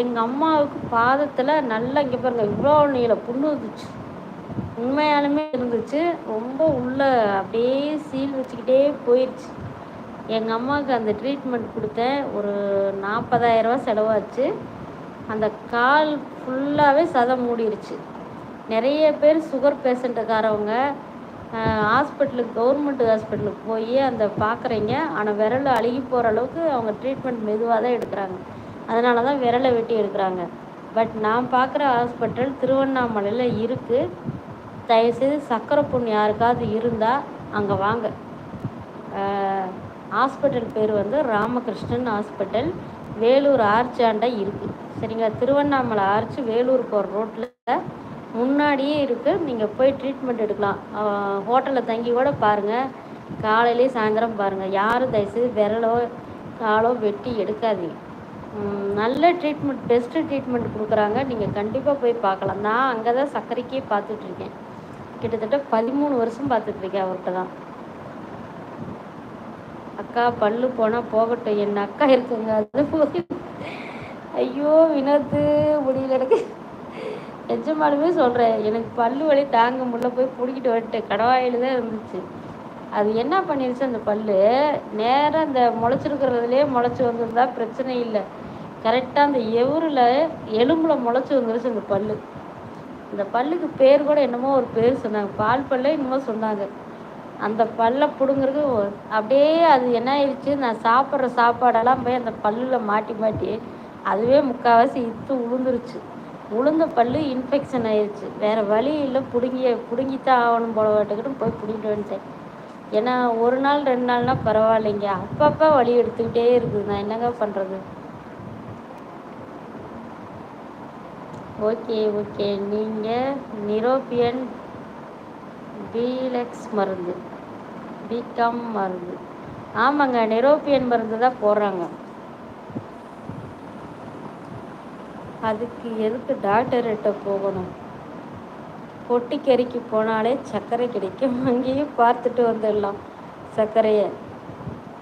எங்கள் அம்மாவுக்கு பாதத்தில் நல்லா இங்கே பாருங்கள் இவ்வளோ நீளம் புண்ணு இருந்துச்சு உண்மையாலுமே இருந்துச்சு. ரொம்ப உள்ளே அப்படியே சீல் வச்சுக்கிட்டே போயிடுச்சு எங்கள் அம்மாவுக்கு அந்த ட்ரீட்மெண்ட் கொடுத்தேன். ஒரு நாற்பதாயிரரூவா செலவாச்சு. அந்த கால் ஃபுல்லாகவே சதம் மூடிடுச்சு நிறைய பேர் சுகர் பேஷண்ட்டுக்காரவங்க ஹாஸ்பிட்டலுக்கு கவர்மெண்ட் ஹாஸ்பிட்டலுக்கு போய் அந்த பார்க்குறீங்க ஆனால் விரல் அழுகி போகிற அளவுக்கு அவங்க ட்ரீட்மெண்ட் மெதுவாக தான் எடுக்கிறாங்க. அதனால தான் விரலை வெட்டி எடுக்கிறாங்க. பட் நான் பார்க்குற ஹாஸ்பிட்டல் திருவண்ணாமலையில் இருக்குது தயவுசெய்து சக்கரை புண் யாருக்காவது இருந்தால் அங்கே வாங்க. ஹாஸ்பிட்டல் பேர் வந்து ராமகிருஷ்ணன் ஹாஸ்பிட்டல் வேலூர் ஆர்ச்சாண்டா இருக்குது சரிங்களா? திருவண்ணாமலை ஆர்ச்சு வேலூர் போகிற ரோட்டில் முன்னாடியே இருக்குது நீங்கள் போய் ட்ரீட்மெண்ட் எடுக்கலாம். ஹோட்டலில் தங்கி கூட பாருங்கள் காலையிலேயே சாயந்தரம் பாருங்கள் யாரும் தயவுசெய்து விரலோ காலோ வெட்டி எடுக்காதீங்க. நல்ல ட்ரீட்மெண்ட் பெஸ்ட்டு ட்ரீட்மெண்ட் கொடுக்குறாங்க. நீங்கள் கண்டிப்பாக போய் பார்க்கலாம். நான் அங்கே தான் சர்க்கரைக்கே பார்த்துட்ருக்கேன். கிட்டத்தட்ட பதிமூணு வருஷம் பார்த்துட்ருக்கேன் அவர்கிட்ட தான். அக்கா பல்லு போனால் போகட்டும். என் அக்கா இருக்குங்க. அது போய் ஐயோ வினோத்து முடியல எனக்கு. நிஜமாலுமே சொல்கிறேன் எனக்கு பல்லு வலி தாங்க முடியல. போய் பிடிக்கிட்டு வந்துட்டேன் கடவாயில் தான் இருந்துச்சு. அது என்ன பண்ணிருச்சு அந்த பல்லு? நேராக அந்த முளைச்சிருக்கிறதுலே முளைச்சி வந்திருந்தா பிரச்சனை இல்லை. கரெக்டாக அந்த எவரில் எலும்பில் முளைச்சி வந்துருச்சு அந்த பல்லு. அந்த பல்லுக்கு பேர் கூட என்னமோ ஒரு பேர் சொன்னாங்க. பால் பல்லே என்னமோ சொன்னாங்க. அந்த பல்லை பிடுங்கிறது அப்படியே அது என்ன ஆயிடுச்சு? நான் சாப்பிட்ற சாப்பாடெல்லாம் போய் அந்த பல்லில் மாட்டி மாட்டி அதுவே முக்கால்வாசி இத்து உளுந்துருச்சு. உளுந்த பல் இன்ஃபெக்ஷன் ஆயிடுச்சு வேறு வழி இல்லை. பிடுங்கி பிடுங்கித்தான் ஆகணும் போல வாட்டுக்கிட்டு போய் பிடிங்கிட்டு வந்துட்டேன். ஏன்னா ஒரு நாள் ரெண்டு நாள்னால் பரவாயில்லைங்க. அப்பப்போ வழி எடுத்துக்கிட்டே இருக்குது. நான் என்னங்க பண்ணுறது ஓகே ஓகே. நீங்கள் நிரோபியன் பீலெக்ஸ் மருந்து பிகாம் மருந்து. ஆமாங்க நிரோபியன் மருந்து தான் போடுறாங்க. அதுக்கு எதுக்கு டாக்டர்கிட்ட போகணும்? பொட்டிக்கறிக்கு போனாலே சர்க்கரை கிடைக்கும். அங்கேயும் பார்த்துட்டு வந்துடலாம் சர்க்கரையை.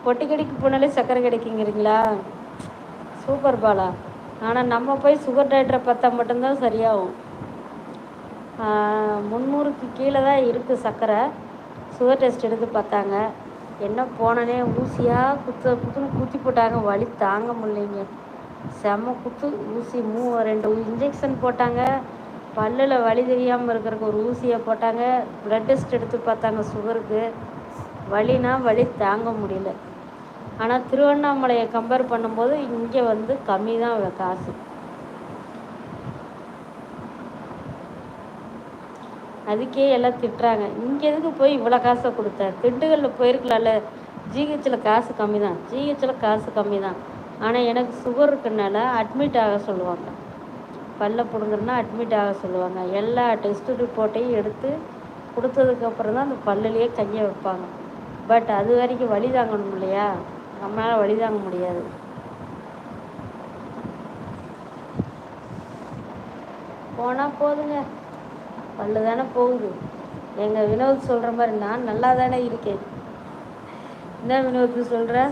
பொட்டிக்கடிக்கு போனாலே சர்க்கரை கிடைக்குங்கிறீங்களா? சூப்பர் பாலா. ஆனால் நம்ம போய் சுகர் டாக்டரை பார்த்தா மட்டும்தான் சரியாகும். முந்நூறுக்கு கீழே தான் இருக்குது சர்க்கரை. சுகர் டெஸ்ட் எடுத்து பார்த்தாங்க. என்ன போனனே ஊசியாக குத்து குத்துன்னு குத்தி போட்டாங்க. வலி தாங்க முடியலைங்க. செம குத்து ஊசி மூ ரெண்டு இன்ஜெக்ஷன் போட்டாங்க. பல்லில் வலி தெரியாமல் இருக்கிறக்கு ஒரு ஊசியை போட்டாங்க. ப்ளட் டெஸ்ட் எடுத்து பார்த்தாங்க சுகருக்கு வலினா வலி தாங்க முடியல. ஆனால் திருவண்ணாமலையை கம்பேர் பண்ணும்போது இங்கே வந்து கம்மி தான் காசு. அதுக்கே எல்லாம் திட்டுறாங்க. இங்கே எதுக்கு போய் இவ்வளோ காசை கொடுத்த? திண்டுகளில் போயிருக்கலாம்ல. ஜிஹெச்சில் காசு கம்மி தான் ஜிஹெச்சில் காசு கம்மி தான் ஆனால் எனக்கு சுகர் இருக்கிறனால அட்மிட் ஆக சொல்லுவாங்க. பல்ல பிடுங்குறனா அட்மிட் ஆக சொல்லுவாங்க. எல்லா டெஸ்ட்டு ரிப்போர்ட்டையும் எடுத்து கொடுத்ததுக்கப்புறம் தான் அந்த பல்லுலேயே கையை வைப்பாங்க. பட் அது வரைக்கும் வழி தாங்கணும் இல்லையா? நம்மளால் வழி தாங்க முடியாது. போனால் போதுங்க. பல்லு தானே போகுது. எங்கள் வினோத் சொல்கிற மாதிரி நான் நல்லா தானே இருக்கேன். என்ன வினோத் சொல்கிற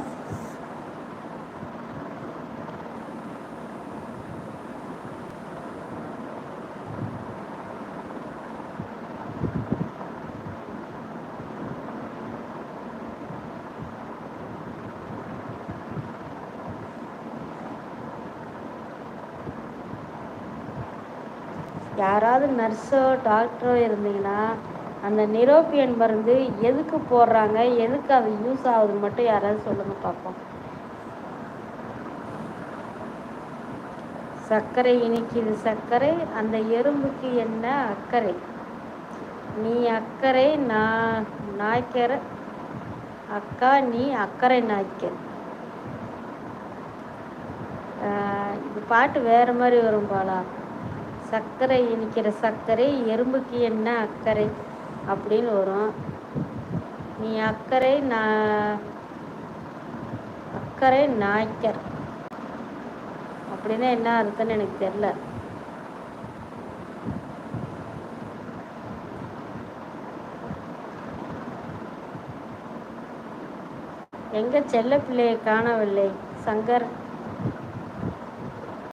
யாராவது நர்ஸோ டாக்டரோ இருந்தீங்கன்னா அந்த நிரோப்பியன் மருந்து எதுக்கு போடுறாங்க? எதுக்கு அது யூஸ் ஆகுதுன்னு மட்டும் யாராவது சொல்லுங்கள் பார்ப்போம் சர்க்கரை இனிக்குது. சர்க்கரை அந்த எறும்புக்கு என்ன அக்கறை? நீ அக்கறை நான் நாய்க்கிற. அக்கா நீ அக்கறை நாய்க்க இது பாட்டு வேறு மாதிரி வரும் பாலா. சர்க்கரை இனிக்கிற சர்க்கரை எறும்புக்கு என்ன அக்கறை அப்படின்னு வரும். நீ அக்கறை நான் அக்கறை நாய்க்கர். அப்படின்னா என்ன அர்த்தம்னு எனக்கு தெரில எங்க செல்ல பிள்ளையை காணவில்லை சங்கர்?